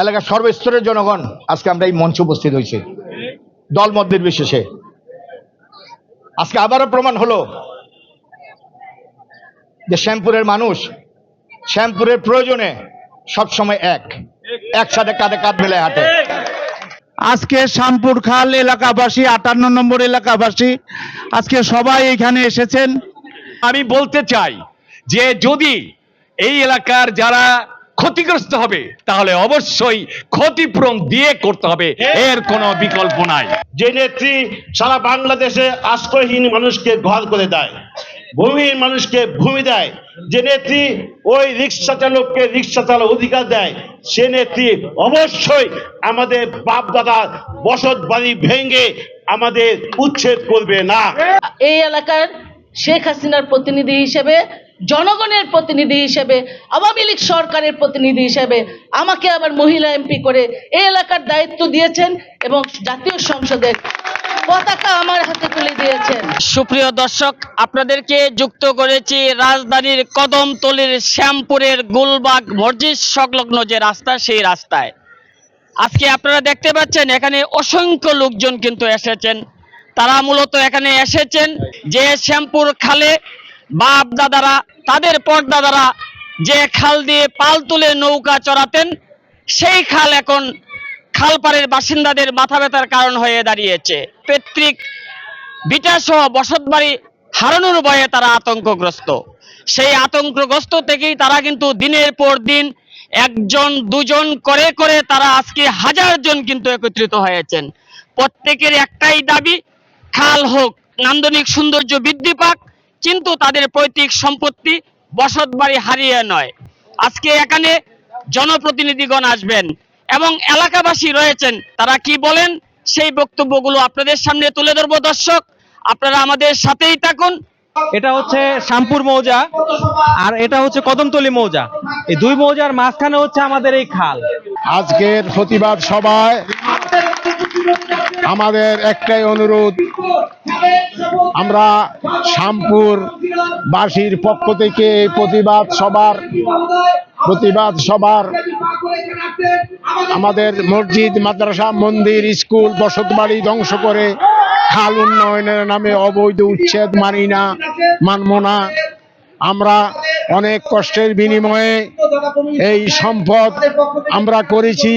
এলাকার সর্বস্তরের জনগণ আজকে আমরা এই মঞ্চে উপস্থিত হয়েছি। দল মত নির্বিশেষে আজকে আবারও প্রমাণ হলো যে শ্যামপুরের মানুষ শ্যামপুরের প্রয়োজনে সবসময় এক। একসাথে কাঁধে কাঁধ মেলে হাঁটে। আজকে শামপুর খাল এলাকাবাসী আটান্ন নম্বর এলাকাবাসী আজকে সবাই এখানে এসেছেন। আমি বলতে চাই যে যদি এই এলাকার যারা ক্ষতিগ্রস্ত হবে তাহলে অবশ্যই ক্ষতিপূরণ দিয়ে করতে হবে। এর কোনো বিকল্প নাই। যে নেত্রী সারা বাংলাদেশে আশ্রয়হীন মানুষকে ঘর করে দেয় ভূমিহীন মানুষকে ভূমি দেয় যে নেত্রী ওই রিক্সা চালককে রিক্সা চালক অধিকার দেয় সে নেত্রী অবশ্যই আমাদের বাপ দাদার বসত বাড়ি ভেঙে আমাদের উচ্ছেদ করবে না। এই এলাকার শেখ হাসিনার প্রতিনিধি হিসেবে, জনগণের প্রতিনিধি হিসেবে, আওয়ামী লীগ সরকারের প্রতিনিধি হিসেবে আমাকে আবার মহিলা এমপি করে এই এলাকার দায়িত্ব দিয়েছেন এবং জাতীয় সংসদের পতাকা আমার হাতে তুলে দিয়েছেন। সুপ্রিয় দর্শক, আপনাদেরকে যুক্ত করেছি রাজধানীর কদমতলির শ্যামপুরের গুলবাগ মসজিদ সংলগ্ন যে রাস্তা, সেই রাস্তায়। আজকে আপনারা দেখতে পাচ্ছেন, এখানে অসংখ্য লোকজন কিন্তু এসেছেন। তারা মূলত এখানে এসেছেন যে শ্যামপুর খালে বাপ দাদারা, তাদের পরদাদারা যে খাল দিয়ে পাল তুলে নৌকা চড়াতেন, সেই খাল এখন খালপাড়ের বাসিন্দাদের মাথা ব্যথার কারণ হয়ে দাঁড়িয়েছে। পেত্রিক বিটা সহ বসত হারানোর ভয়ে তারা আতঙ্কগ্রস্ত। সেই আতঙ্কগ্রস্ত থেকেই তারা কিন্তু দিনের পর দিন একজন, দুজন করে করে তারা আজকে হাজার জন কিন্তু একত্রিত হয়েছেন। প্রত্যেকের একটাই দাবি খাল হোক নান্দনিক সৌন্দর্য বৃদ্ধি পাক কিন্তু তাদের পৈতৃক সম্পত্তি বসত বাড়ি হারিয়ে নয়। আজকে এখানে জনপ্রতিনিধিগণ আসবেন এবং এলাকাবাসী রয়েছেন তারা কি বলেন সেই বক্তব্যগুলো আপনাদের সামনে তুলে ধরবো দর্শক। আপনারা আমাদের সাথেই থাকুন। এটা হচ্ছে শ্যামপুর মৌজা আর এটা হচ্ছে কদমতলি মৌজা। এই দুই মৌজার মাঝখানে হচ্ছে আমাদের এই খাল। আজকের প্রতিবাদ সভায় আমাদের একটাই অনুরোধ, আমরা শ্যামপুর বাসীর পক্ষ থেকে এই প্রতিবাদ সবার প্রতিবাদ সবার আমাদের মসজিদ, মাদ্রাসা, মন্দির, স্কুল, বসতবাড়ি ধ্বংস করে খাল উন্নয়নের নামে অবৈধ উচ্ছেদ মানি না মানব না আমরা অনেক কষ্টের বিনিময়ে এই সম্পদ আমরা করেছি।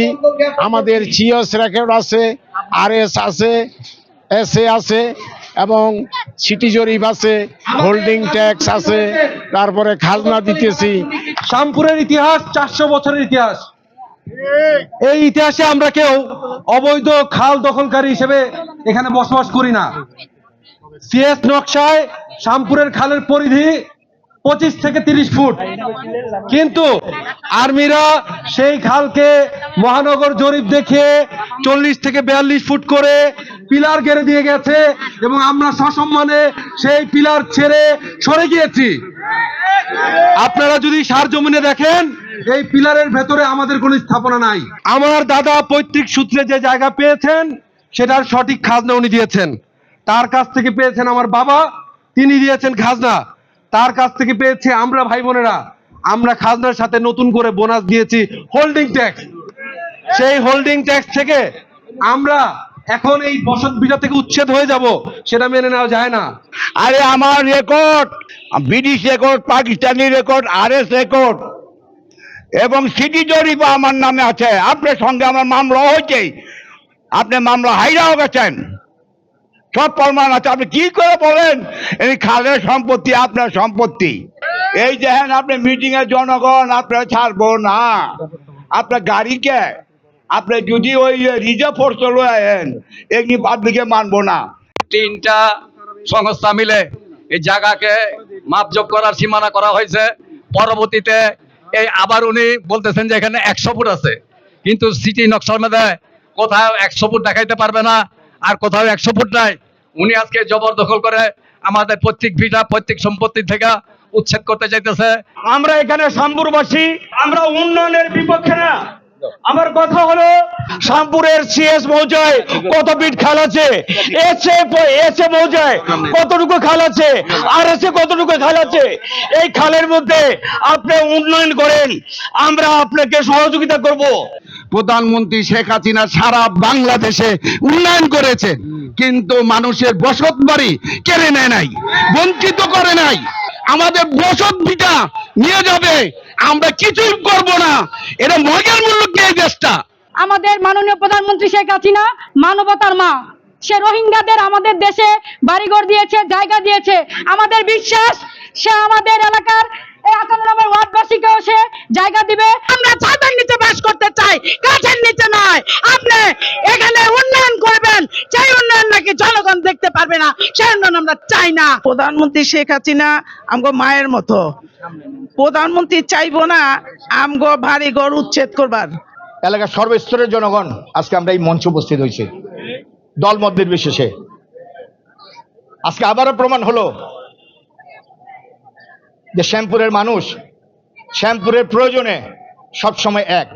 আমাদের চিওস রেকর্ড আছে। আর এস আছে এস এ আছে এবং সিটি জরিপ আছে হোল্ডিং ট্যাক্স আছে, তারপরে খাজনা দিতেছি। শ্যামপুরের ইতিহাস, চারশো বছরের ইতিহাস। এই ইতিহাসে আমরা কেউ অবৈধ খাল দখলকারী হিসেবে এখানে বসবাস করি না। সিএস নকশায় শ্যামপুরের খালের পরিধি পঁচিশ থেকে তিরিশ ফুট। কিন্তু আর্মিরা সেই খালকে মহানগর জরিপ দেখে চল্লিশ থেকে বিয়াল্লিশ ফুট করে পিলার গেড়ে দিয়ে গেছে এবং আমরা সসম্মানে সেই পিলার ছেড়ে সরে গিয়েছি। আপনারা যদি সার জমিনে দেখেন, এই পিলারের ভেতরে আমাদের কোনো স্থাপনা নাই। আমার দাদা পৈতৃক সূত্রে যে জায়গা পেয়েছেন, সেটার সঠিক খাজনা উনি দিয়েছেন। তার কাছ থেকে পেয়েছেন আমার বাবা, তিনি দিয়েছেন খাজনা। তার কাছ থেকে পেয়েছে আমরা ভাই বোনেরা। আমরা খাজনার সাথে নতুন করে বোনাস দিয়েছি হোল্ডিং ট্যাক্স সেই হোল্ডিং ট্যাক্স থেকে আমরা এখন এই বসত বিটা থেকে উচ্ছেদ হয়ে যাব, সেটা মেনে নেওয়া যায় না। আরে আমার record British record Pakistani record R S record এবং সিটি জরিপ আমার নামে আছে। আপনার সঙ্গে আমার মামলা হয়েছে। আপনি মামলা হাইরাও গেছেন। সব প্রমাণ আছে। আপনি কি করে বলেন? এই খালের সম্পত্তি, আপনার সম্পত্তি। এই দেখেন আপনি মিটিং এর জনগণ, আপনার ছাড়বো না। আপনার গাড়িকে আপনি যদি ওই রিজার্ভ ফোর্স আছেন এমনি পাবলিকে মানবো না। তিনটা সংস্থা মিলে এই জায়গাকে মাপজোক করার সীমানা করা হয়েছে। পরবর্তীতে এই আবার উনি বলতেছেন যে এখানে একশো ফুট আছে। কিন্তু সিটি নকশার মধ্যে কোথাও একশো ফুট দেখাইতে পারবে না। আর কোথাও একশো ফুট নাই। উনি আজকে জবরদখল করে আমাদের প্রত্যেক ভিটা প্রত্যেক সম্পত্তি থেকে উচ্ছেদ করতে চাইতেছে। আমরা এখানে শ্যামপুরবাসী আমরা উন্নয়নের বিপক্ষে না। আমার কথা হলো শ্যামপুরের সিএস মৌজায় কত বিট খাল আছে? এসে এসে মৌজায় কতটুকু খাল আছে? আর এসে কতটুকু খাল আছে? এই খালের মধ্যে আপনি উন্নয়ন করেন, আমরা আপনাকে সহযোগিতা করব। প্রধানমন্ত্রী শেখ হাসিনা সারা বাংলাদেশে উন্নয়ন করেছেন কিন্তু মানুষের বসত বাড়ি কেড়ে নেয় নাই বঞ্চিত করে নাই। আমাদের বসত ভিটা নিয়ে যাবে আমরা কিছুই করব না। এটা মগের মূল্য কে দেশটা? আমাদের মাননীয় প্রধানমন্ত্রী শেখ হাসিনা মানবতার মা। সে রোহিঙ্গাদের আমাদের দেশে বাড়িঘর দিয়েছে জায়গা দিয়েছে। আমাদের বিশ্বাস সে আমাদের এলাকার এই আটান্ন নম্বর ওয়ার্ডবাসীকেও সে জায়গা দিবে। আমরা ছাদের নিচে বাস করতে চাই গাছের নিচে নয় আপনি এখানে উন্নয়ন করবেন সেই উন্নয়ন নাকি জনগণ দেখতে পারবে না সেই উন্নয়ন আমরা চাই না। প্রধানমন্ত্রী শেখ হাসিনা আমগো মায়ের মতো। প্রধানমন্ত্রী চাইব না আমগো ভারী ঘর উচ্ছেদ করবার। এলাকার সর্বস্তরের জনগণ আজকে আমরা এই মঞ্চে উপস্থিত হয়েছি। দল মত নির্বিশেষে আজকে আবারও প্রমাণ হলো যে শ্যামপুরের মানুষ শ্যামপুরের প্রয়োজনে সবসময় এক।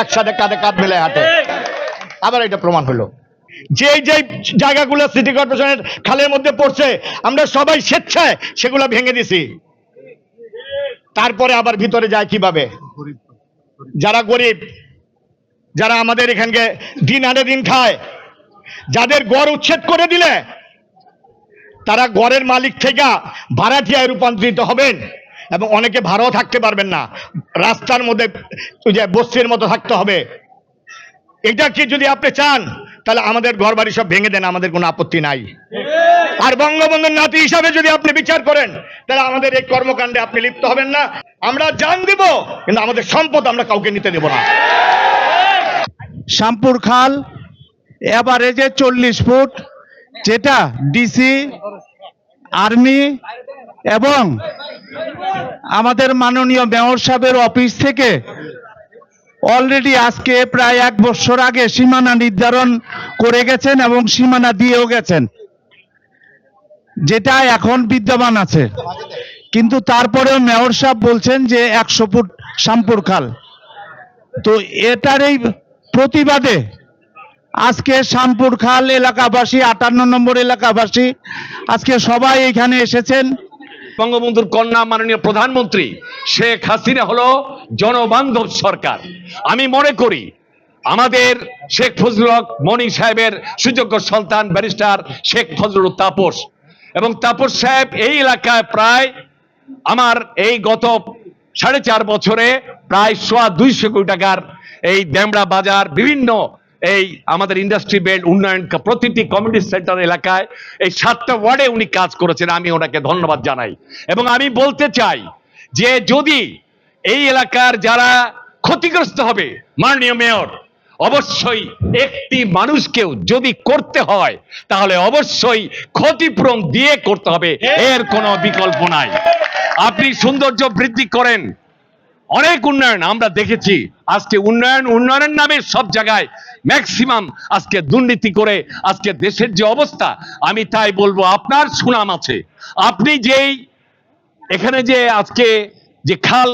একসাথে কাঁধে কাঁধ মেলায় হাঁটে। আবার এটা প্রমাণ হলো। যে যে জায়গাগুলো সিটি কর্পোরেশনের খালের মধ্যে পড়ছে, আমরা সবাই স্বেচ্ছায় সেগুলো ভেঙে দিছি। তারপরে আবার ভিতরে যায় কীভাবে? যারা গরিব, যারা আমাদের এখানকে দিন আনে দিন খায়, যাদের গড় উচ্ছেদ করে দিলে, তারা গড়ের মালিক থেকে ভাড়াটিয়ায় রূপান্তরিত হবেন এবং অনেকে ভাড়াও থাকতে পারবেন না। রাস্তার মধ্যে বস্তির মতো থাকতে হবে। এটা কি যদি আপনি চান, তাহলে আমাদের ঘর বাড়ি সব ভেঙে দেন, আমাদের কোনো আপত্তি নাই। আর বঙ্গবন্ধুর নাতি হিসাবে যদি আপনি বিচার করেন, তাহলে আমাদের এই কর্মকাণ্ডে আপনি লিপ্ত হবেন না। আমরা জান দিব, কিন্তু আমাদের সম্পদ আমরা কাউকে নিতে দেব না। শ্যামপুর খাল, এভারেজে চল্লিশ ফুট, যেটা ডিসি আর্মি এবং আমাদের মাননীয় মেয়র সাহেবের অফিস থেকে অলরেডি আজকে প্রায় এক বছর আগে সীমানা নির্ধারণ করে গেছেন এবং সীমানা দিয়েও গেছেন। যেটা এখন বিদ্যমান আছে। কিন্তু তারপরেও মেয়র সাহেব বলছেন যে একশো ফুট শ্যামপুর খাল। তো এটার এই প্রতিবাদে আজকে শ্যামপুর খাল এলাকাবাসী, আটান্ন নম্বর এলাকাবাসী, আজকে সবাই এখানে এসেছেন। বঙ্গবন্ধুর কন্যা মাননীয় প্রধানমন্ত্রী শেখ হাসিনা হলো জনবান্ধব সরকার। আমি মনে করি আমাদের শেখ ফজলুল হক মনি সাহেবের সুযোগ্য সন্তান ব্যারিস্টার শেখ ফজলুল তাপস। এবং তাপস সাহেব এই এলাকায় প্রায় আমার এই গত সাড়ে চার বছরে প্রায় সোয়া দুইশো কোটি টাকার এই ড্যামরা বাজার, বিভিন্ন এই আমাদের ইন্ডাস্ট্রি বেল্ট উন্নয়ন প্রতিটি কমিউনিটি সেন্টার এলাকায় এই সাতটা ওয়ার্ডে উনি কাজ করেছেন, আমি ওনাকে ধন্যবাদ জানাই। এবং আমি বলতে চাই যে যদি এই এলাকার যারা ক্ষতিগ্রস্ত হবে, মাননীয় মেয়র, অবশ্যই একটি মানুষকেও যদি করতে হয়, তাহলে অবশ্যই ক্ষতিপূরণ দিয়ে করতে হবে, এর কোনো বিকল্প নাই। আপনি সৌন্দর্য বৃদ্ধি করেন অনেক উন্নয়ন আমরা দেখেছি। আজকে উন্নয়ন, উন্নয়নের নামে সব জায়গায় ম্যাক্সিমাম আজকে দুর্নীতি করে আজকে দেশের যে অবস্থা, আমি তাই বলব আপনার সুনাম আছে। আপনি যেই এখানে যে আজকে যে খাল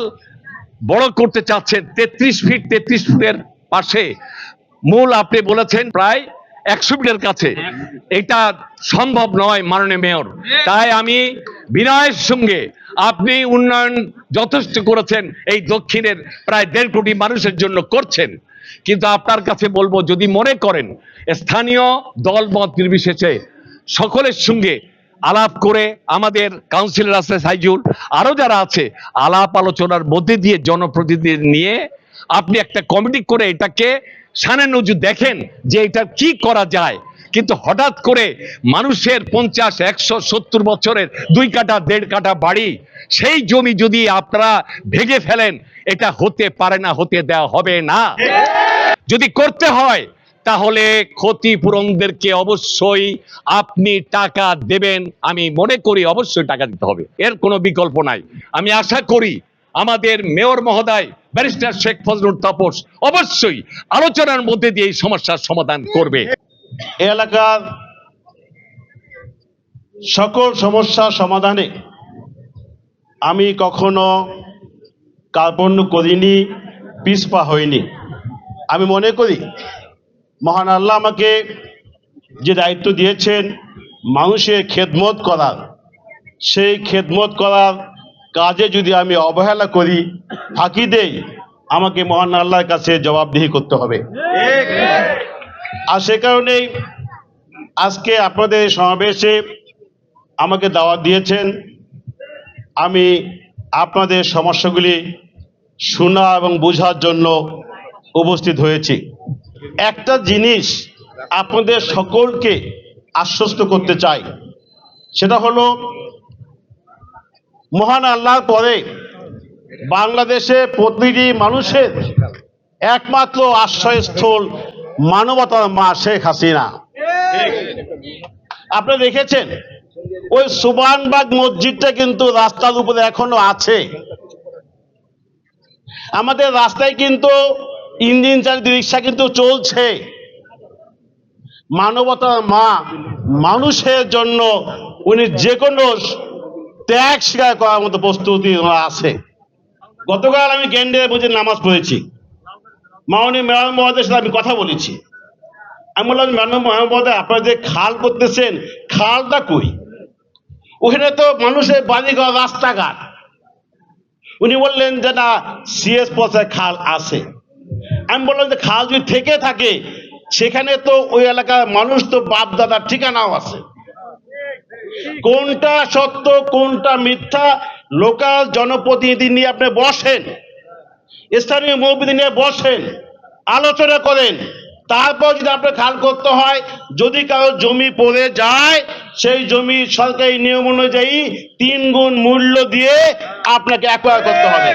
বড় করতে চাচ্ছেন, তেত্রিশ ফিট তেত্রিশ ফুটের পাশে, মূল আপনি বলেছেন প্রায় একশো ফিটের কাছে। এটা সম্ভব নয় মাননীয় মেয়র। তাই আমি বিনয়ের সঙ্গে আপনি উন্নয়ন যথেষ্ট করেছেন এই দক্ষিণের প্রায় দেড় কোটি মানুষের জন্য করছেন। কিন্তু আপনার কাছে বলব যদি মনে করেন স্থানীয় দল মত নির্বিশেষে সকলের সঙ্গে আলাপ করে আমাদের কাউন্সিলর আছে সাইজুল আরও যারা আছে আলাপ আলোচনার মধ্যে দিয়ে জনপ্রতিনিধি নিয়ে আপনি একটা কমিটি করে এটাকে সানে নজু দেখেন যে এটা কি করা যায়। কিন্তু হঠাৎ করে মানুষের পঞ্চাশ, একশো, সত্তর বছরের দুই কাটা দেড় কাটা বাড়ি, সেই জমি যদি আপনারা ভেঙে ফেলেন, এটা হতে পারে না, হতে দেওয়া হবে না। যদি করতে হয়, তাহলে ক্ষতিপূরণদেরকে অবশ্যই আপনি টাকা দেবেন। আমি মনে করি অবশ্যই টাকা দিতে হবে। এর কোনো বিকল্প নাই। আমি আশা করি আমাদের মেয়র মহোদয়, ব্যারিস্টার শেখ ফজলুল তাপস অবশ্যই আলোচনার মধ্যে দিয়ে এই সমস্যার সমাধান করবে। এলাকার সকল সমস্যা সমাধানে আমি কখনো কার্পণ্য করিনি পিছপা হইনি। আমি মনে করি, মহান আল্লাহ আমাকে যে দায়িত্ব দিয়েছেন মানুষের খেদমত করার, সেই খেদমত করার কাজে যদি আমি অবহেলা করি, ফাঁকি দেই, আমাকে মহান আল্লাহর কাছে জবাবদিহি করতে হবে। আর সে কারণেই আজকে আপনাদের সমাবেশে আমাকে দাওয়াত দিয়েছেন। আমি আপনাদের সমস্যাগুলি শোনা এবং বোঝার জন্য উপস্থিত হয়েছি। একটা জিনিস আপনাদের সকলকে আশ্বস্ত করতে চাই, সেটা হলো মহান আল্লাহর পরে বাংলাদেশে প্রতিটি মানুষের একমাত্র আশ্রয়স্থল মানবতার মা শেখ হাসিনা। আপনি দেখেছেন? ওই সুবানবাগ মসজিদটা কিন্তু রাস্তার উপরে এখনও আছে। আমাদের রাস্তায় কিন্তু ইঞ্জিন চালিত রিক্সা কিন্তু চলছে। মানবতার মা মানুষের জন্য উনি যে কোনো ত্যাগ স্বীকার করার মতো প্রস্তুতি আছে। গতকাল আমি গেন্ডে বুঝে নামাজ পড়েছি। মাননীয় মেয়র মহোদয়ের সাথে আমি কথা বলেছি। আমি বললাম মেয়র মহোদয়, আপনারা যে খাল করতেছেন, খালটা কই? ওখানে তো মানুষের বাড়িঘর, রাস্তাঘাট। উনি বললেন যে, না, সিএস পথে খাল আছে। আমি বললাম যে, খাল যদি থেকে থাকে, সেখানে তো ওই এলাকার মানুষ তো বাপ দাদার ঠিকানাও আছে। কোনটা সত্য, কোনটা মিথ্যা, লোকাল জনপ্রতিনিধি নিয়ে আপনি বসেন, স্থানীয় মুরব্বী নিয়ে বসেন, আলোচনা করেন, তারপর যদি আপনার খাল করতে হয়, যদি কারও জমি পড়ে যায়, সেই জমি সরকারি নিয়ম অনুযায়ী তিন গুণ মূল্য দিয়ে আপনাকে অ্যাকোয়ার করতে হবে।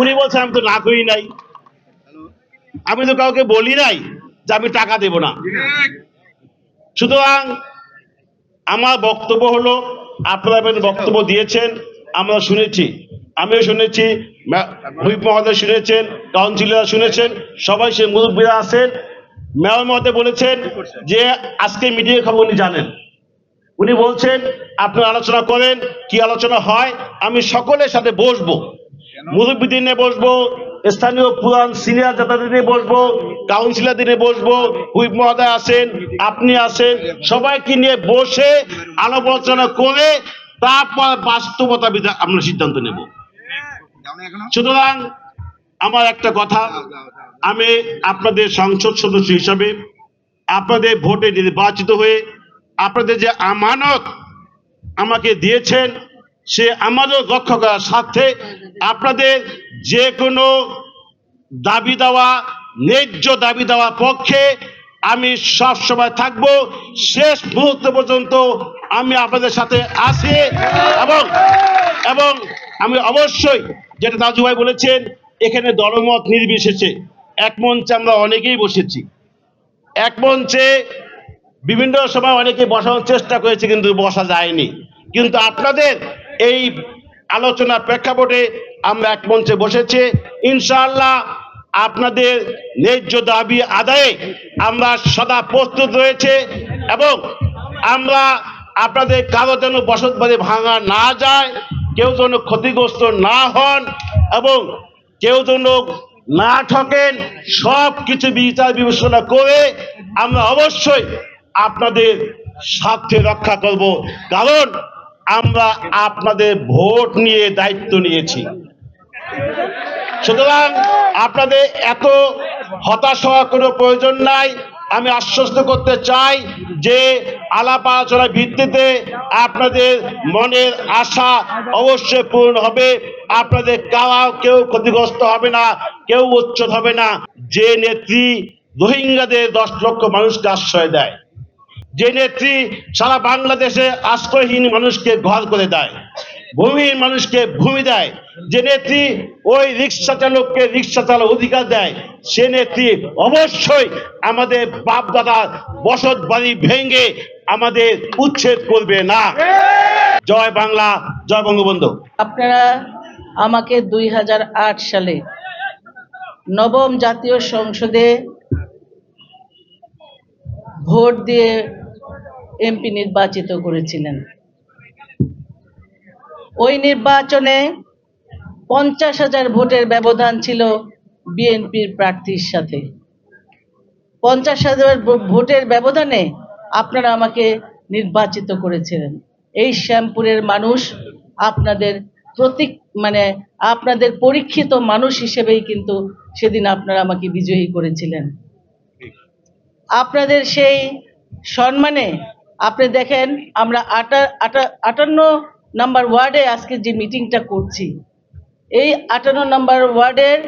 উনি বলছেন, আমি তো না করি নাই। আমি তো কাউকে বলি নাই যে আমি টাকা দেব না। সুতরাং আমার বক্তব্য হলো, আপনারা বক্তব্য দিয়েছেন, আমরা শুনেছি। আমিও শুনেছি হুইপ মহোদয় শুনেছেন কাউন্সিলর শুনেছেন, সবাই সে মুরব্বীরা আছেন। মেয়র মহোদয় বলেছেন যে, আজকে মিডিয়া খবর উনি জানেন। উনি বলছেন, আপনারা আলোচনা করেন, কি আলোচনা হয়, আমি সকলের সাথে বসবো। মুরব্বীদের নিয়ে বসবো স্থানীয় পুরান সিনিয়র যাতায়াত নিয়ে বসবো কাউন্সিলর দিনে বসবো হুইপ মহোদয় আছেন আপনি আসেন, সবাইকে নিয়ে বসে আলোচনা করে তারপর বাস্তবতা আমরা সিদ্ধান্ত নেব। সুতরাং আমার একটা কথা, আমি আপনাদের সংসদ সদস্য হিসাবে আপনাদের ভোটে নির্বাচিত হয়ে আপনাদের যে আমানত আমাকে দিয়েছেন, সে আমানত রক্ষা করার স্বার্থে আপনাদের যে কোনো দাবি দেওয়া, ন্যায্য দাবি দেওয়ার পক্ষে আমি সব সময় থাকব। শেষ মুহূর্ত পর্যন্ত আমি আপনাদের সাথে আছি এবং এবং আমি অবশ্যই যেটা দাজু ভাই বলেছেন, এখানে দলমত নির্বিশেষে। এক মঞ্চে আমরা অনেকেই বসেছি। এক মঞ্চে বিভিন্ন সময় অনেকে বসানোর চেষ্টা করেছে, কিন্তু বসা যায়নি। কিন্তু আপনাদের এই আলোচনার প্রেক্ষাপটে আমরা এক মঞ্চে বসেছি। ইনশাআল্লাহ আপনাদের ন্যায্য দাবি আদায়ে আমরা সদা প্রস্তুত রয়েছে এবং আমরা আপনাদের কারও যেন বসত বাড়ি ভাঙা না যায়, কেউ যেন ক্ষতিগ্রস্ত না হন এবং কেউ যেন না ঠকেন, সব কিছু বিচার বিবেচনা করে আমরা অবশ্যই আপনাদের স্বার্থে রক্ষা করব। কারণ আমরা আপনাদের ভোট নিয়ে দায়িত্ব নিয়েছি। সুতরাং আপনাদের এত হতাশ হওয়ার কোনো প্রয়োজন নাই। আমি আশ্বস্ত করতে চাই যে আলাপ আলোচনার ভিত্তিতে আপনাদের মনের আশা অবশ্যই পূরণ হবে। আপনাদের কারা কেউ ক্ষতিগ্রস্ত হবে না, কেউ উচ্ছেদ হবে না। যে নেত্রী রোহিঙ্গাদের দশ লক্ষ মানুষকে আশ্রয় দেয়। যে নেত্রী সারা বাংলাদেশে আশ্রয়হীন মানুষকে ঘর করে দেয়, ভূমিহীন মানুষকে ভূমি দেয়, যে নেত্রী ওই রিক্সা চালককে রিক্সা চালক অধিকার দেয়, সে নেত্রী অবশ্যই আমাদের বাপ দাদার বসত বাড়ি ভেঙে আমাদের উচ্ছেদ করবে না। জয় বাংলা, জয় বঙ্গবন্ধু। আপনারা আমাকে দুই হাজার আট সালে নবম জাতীয় সংসদে ভোট দিয়ে এমপি নির্বাচিত করেছিলেন। ওই নির্বাচনে পঞ্চাশ হাজার ভোটের ব্যবধান ছিল বিএনপির প্রার্থীর সাথে। পঞ্চাশ হাজার ভোটের ব্যবধানে আপনারা আমাকে নির্বাচিত করেছিলেন। এই শ্যামপুরের মানুষ আপনাদের প্রতীক মানে আপনাদের পরীক্ষিত মানুষ হিসেবেই কিন্তু সেদিন আপনারা আমাকে বিজয়ী করেছিলেন। আপনাদের সেই সম্মানে আপনি দেখেন, আমরা আটা আটা, আটান্ন নাম্বার ওয়ার্ডে আজকে যে মিটিংটা করছি। এই আটান্ন নাম্বার ওয়ার্ডের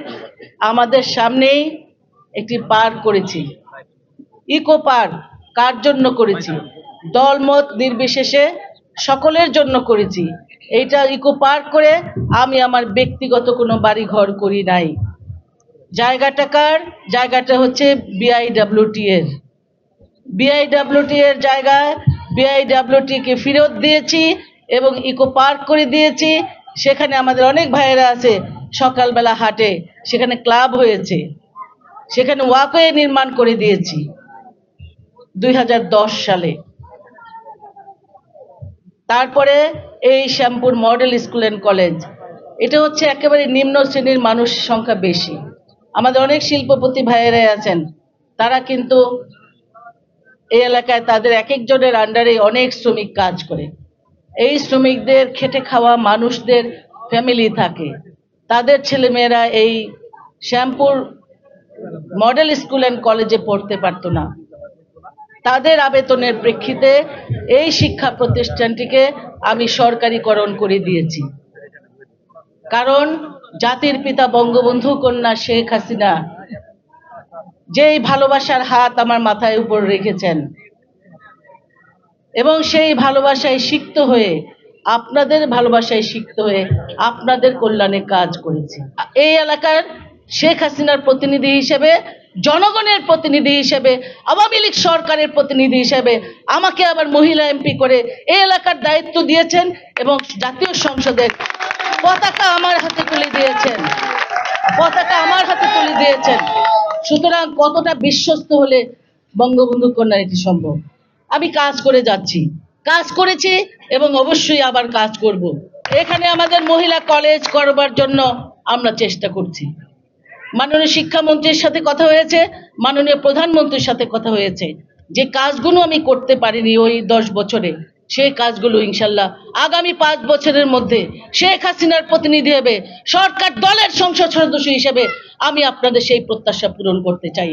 আমাদের সামনেই একটি পার্ক করেছি। ইকো পার্ক, কার জন্য করেছি? দলমত নির্বিশেষে সকলের জন্য করেছি। এইটা ইকো পার্ক করে আমি আমার ব্যক্তিগত কোনো বাড়ি ঘর করি নাই। জায়গাটা কার? জায়গাটা হচ্ছে বিআইডাব্লিউটি এর। বিআইডাব্লিউটি এর জায়গায় বিআইডাব্লিউটি কে ফেরত দিয়েছি এবং ইকো পার্ক করে দিয়েছি। সেখানে আমাদের অনেক ভাইয়েরা আছে সকালবেলা হাটে। সেখানে ক্লাব হয়েছে। সেখানে ওয়াকওয়ে নির্মাণ করে দিয়েছি দুই হাজার দশ সালে। তারপরে এই Shyampur model school and college. এটা হচ্ছে একেবারে নিম্ন শ্রেণির মানুষ সংখ্যা বেশি। আমাদের অনেক শিল্পপতি ভাইয়েরাই আছেন। তারা কিন্তু এই এলাকায় তাদের এক একজনের আন্ডারে অনেক শ্রমিক কাজ করে। এই শ্রমিকদের খেটে খাওয়া মানুষদের ফ্যামিলি থাকে। তাদের ছেলেমেয়েরা এই শ্যামপুর মডেল স্কুল অ্যান্ড কলেজে পড়তে পারতো না। তাদের আবেদনের প্রেক্ষিতে এই শিক্ষা প্রতিষ্ঠানটিকে আমি সরকারিকরণ করে দিয়েছি। কারণ জাতির পিতা বঙ্গবন্ধু কন্যা শেখ হাসিনা যেই ভালোবাসার হাত আমার মাথায় উপর রেখেছেন। এবং সেই ভালোবাসায় সিক্ত হয়ে, আপনাদের ভালোবাসায় সিক্ত হয়ে আপনাদের কল্যাণে কাজ করেছি। এই এলাকার শেখ হাসিনার প্রতিনিধি হিসেবে, জনগণের প্রতিনিধি হিসেবে, আওয়ামী লীগ সরকারের প্রতিনিধি হিসেবে আমাকে আবার মহিলা এমপি করে এই এলাকার দায়িত্ব দিয়েছেন এবং জাতীয় সংসদের পতাকা আমার হাতে তুলে দিয়েছেন। পতাকা আমার হাতে তুলে দিয়েছেন। সুতরাং কতটা বিশ্বস্ত হলে বঙ্গবন্ধু কন্যা এটি সম্ভব? আমি কাজ করে যাচ্ছি। কাজ করেছি এবং অবশ্যই আবার কাজ করব। এখানে আমাদের মহিলা কলেজ করবার জন্য আমরা চেষ্টা করছি। মাননীয় শিক্ষামন্ত্রীর সাথে কথা হয়েছে, মাননীয় প্রধানমন্ত্রীর সাথে কথা হয়েছে। যে কাজগুলো আমি করতে পারিনি ওই দশ বছরে সেই কাজগুলো ইনশাল্লাহ আগামী পাঁচ বছরের মধ্যে শেখ হাসিনার প্রতিনিধি হবে, সরকার দলের সংসদ সদস্য হিসেবে আমি আপনাদের সেই প্রত্যাশা পূরণ করতে চাই।